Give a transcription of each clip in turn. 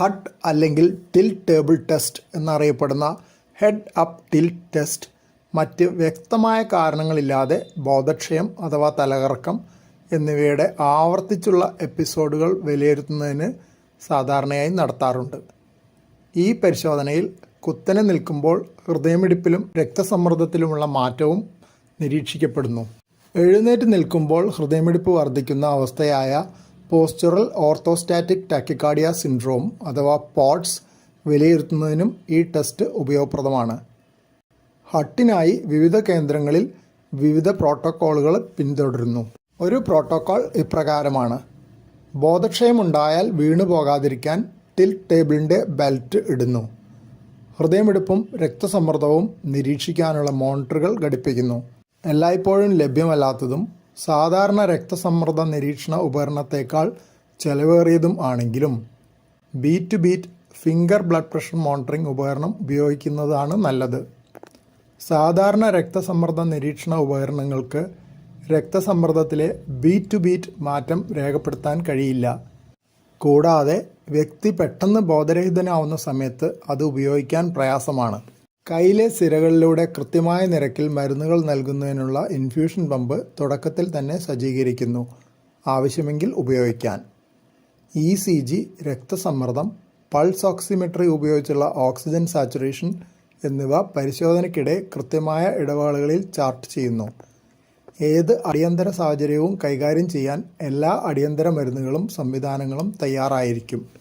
Had അല്ലെങ്കിൽ tilt table test എന്നറിയപ്പെടുന്ന head up tilt test മറ്റ് വ്യക്തമായ കാരണങ്ങളില്ലാതെ ബോധക്ഷയം അഥവാ തലകറക്കം എന്നിവയുടെ ആവർത്തിച്ചുള്ള എപ്പിസോഡുകൾ വിലയിരുത്തുന്നതിന് സാധാരണയായി നടത്താറുണ്ട്. ഈ പരിശോധനയിൽ കുത്തനെ നിൽക്കുമ്പോൾ ഹൃദയമിടിപ്പിലും രക്തസമ്മർദ്ദത്തിലുമുള്ള മാറ്റവും നിരീക്ഷിക്കപ്പെടുന്നു. എഴുന്നേറ്റ് നിൽക്കുമ്പോൾ ഹൃദയമിടിപ്പ് വർദ്ധിക്കുന്ന അവസ്ഥയായ പോസ്ചറൽ ഓർത്തോസ്റ്റാറ്റിക് ടാക്കിക്കാർഡിയ സിൻഡ്രോം അഥവാ പോട്സ് വിലയിരുത്തുന്നതിനും ഈ ടെസ്റ്റ് ഉപയോഗപ്രദമാണ്. ഹട്ടിനായി വിവിധ കേന്ദ്രങ്ങളിൽ വിവിധ പ്രോട്ടോക്കോളുകൾ പിന്തുടരുന്നു. ഒരു പ്രോട്ടോക്കോൾ ഇപ്രകാരമാണ്. ബോധക്ഷയമുണ്ടായാൽ വീണു പോകാതിരിക്കാൻ ടിൽ ടേബിളിന്റെ ബെൽറ്റ് ഇടുന്നു. ഹൃദയമിടിപ്പും രക്തസമ്മർദ്ദവും നിരീക്ഷിക്കാനുള്ള മോണിറ്ററുകൾ ഘടിപ്പിക്കുന്നു. എല്ലായ്പ്പോഴും ലഭ്യമല്ലാത്തതും സാധാരണ രക്തസമ്മർദ്ദ നിരീക്ഷണ ഉപകരണത്തേക്കാൾ ചെലവേറിയതും ആണെങ്കിലും beat to beat finger blood pressure monitoring ഉപകരണം ഉപയോഗിക്കുന്നതാണ് നല്ലത്. സാധാരണ രക്തസമ്മർദ്ദ നിരീക്ഷണ ഉപകരണങ്ങൾക്ക് രക്തസമ്മർദ്ദത്തിലെ ബീറ്റ് ടു ബീറ്റ് മാറ്റം രേഖപ്പെടുത്താൻ കഴിയില്ല. കൂടാതെ വ്യക്തി പെട്ടെന്ന് ബോധരഹിതനാവുന്ന സമയത്ത് അത് ഉപയോഗിക്കാൻ പ്രയാസമാണ്. കയ്യിലെ സിരകളിലൂടെ കൃത്യമായ നിരക്കിൽ മരുന്നുകൾ നൽകുന്നതിനുള്ള ഇൻഫ്യൂഷൻ പമ്പ് തുടക്കത്തിൽ തന്നെ സജ്ജീകരിക്കുന്നു. ആവശ്യമെങ്കിൽ ഉപയോഗിക്കാൻ. ഇ സി ജി രക്തസമ്മർദ്ദം പൾസ് ഓക്സിമെട്രി ഉപയോഗിച്ചുള്ള ഓക്സിജൻ സാച്ചുറേഷൻ എന്നിവ പരിശോധനയ്ക്കിടെ കൃത്യമായ ഇടവേളകളിൽ ചാർട്ട് ചെയ്യുന്നു. ഏത് അടിയന്തര സാഹചര്യവും കൈകാര്യം ചെയ്യാൻ എല്ലാ അടിയന്തര മരുന്നുകളും സംവിധാനങ്ങളും തയ്യാറായിരിക്കും.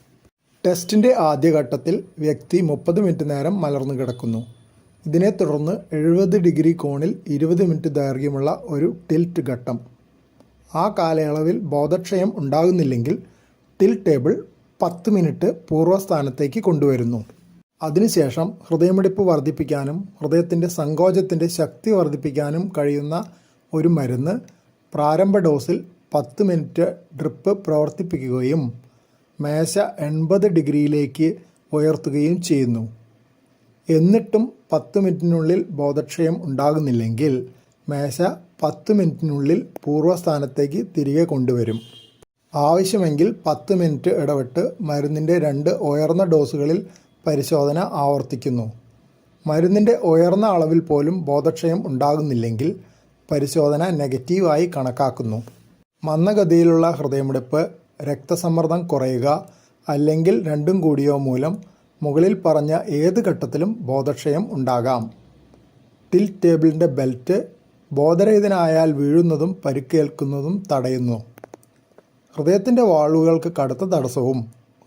ടെസ്റ്റിന്റെ ആദ്യഘട്ടത്തിൽ വ്യക്തി മുപ്പത് മിനിറ്റ് നേരം മലർന്നു കിടക്കുന്നു. ഇതിനെ തുടർന്ന് എഴുപത് ഡിഗ്രി കോണിൽ ഇരുപത് മിനിറ്റ് ദൈർഘ്യമുള്ള ഒരു ടിൽറ്റ് ഘട്ടം. ആ കാലയളവിൽ ബോധക്ഷയം ഉണ്ടാകുന്നില്ലെങ്കിൽ ടിൽറ്റ് ടേബിൾ പത്ത് മിനിറ്റ് പൂർവസ്ഥാനത്തേക്ക് കൊണ്ടുവരുന്നു. അതിനുശേഷം ഹൃദയമിടിപ്പ് വർദ്ധിപ്പിക്കാനും ഹൃദയത്തിന്റെ സങ്കോചത്തിന്റെ ശക്തി വർദ്ധിപ്പിക്കാനും കഴിയുന്ന ഒരു മരുന്ന് പ്രാരംഭ ഡോസിൽ പത്ത് മിനിറ്റ് ഡ്രിപ്പ് പ്രവർത്തിപ്പിക്കുകയും മേശ എൺപത് ഡിഗ്രിയിലേക്ക് ഉയർത്തുകയും ചെയ്യുന്നു. എന്നിട്ടും പത്ത് മിനിറ്റിനുള്ളിൽ ബോധക്ഷയം ഉണ്ടാകുന്നില്ലെങ്കിൽ മേശ പത്ത് മിനിറ്റിനുള്ളിൽ പൂർവസ്ഥാനത്തേക്ക് തിരികെ കൊണ്ടുവരും. ആവശ്യമെങ്കിൽ പത്ത് മിനിറ്റ് ഇടവിട്ട് മരുന്നിന്റെ രണ്ട് ഉയർന്ന ഡോസുകളിൽ പരിശോധന ആവർത്തിക്കുന്നു. മരുന്നിന്റെ ഉയർന്ന അളവിൽ പോലും ബോധക്ഷയം ഉണ്ടാകുന്നില്ലെങ്കിൽ പരിശോധന നെഗറ്റീവായി കണക്കാക്കുന്നു. മന്ദഗതിയിലുള്ള ഹൃദയമിടിപ്പ് രക്തസമ്മർദ്ദം കുറയുക അല്ലെങ്കിൽ രണ്ടും കൂടിയോ മൂലം മുകളിൽ പറഞ്ഞ ഏത് ഘട്ടത്തിലും ബോധക്ഷയം ഉണ്ടാകാം. ടിൽ ടേബിളിന്റെ ബെൽറ്റ് ബോധരഹിതനായാൽ വീഴുന്നതും പരിക്കേൽക്കുന്നതും തടയുന്നു. ഹൃദയത്തിന്റെ വാൾവുകൾക്ക് കടുത്ത തടസ്സവും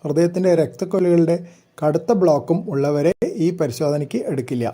ഹൃദയത്തിന്റെ രക്തക്കൊല്ലുകളുടെ കടുത്ത ബ്ലോക്കും ഉള്ളവരെ ഈ പരിശോധനയ്ക്ക് എടുക്കില്ല.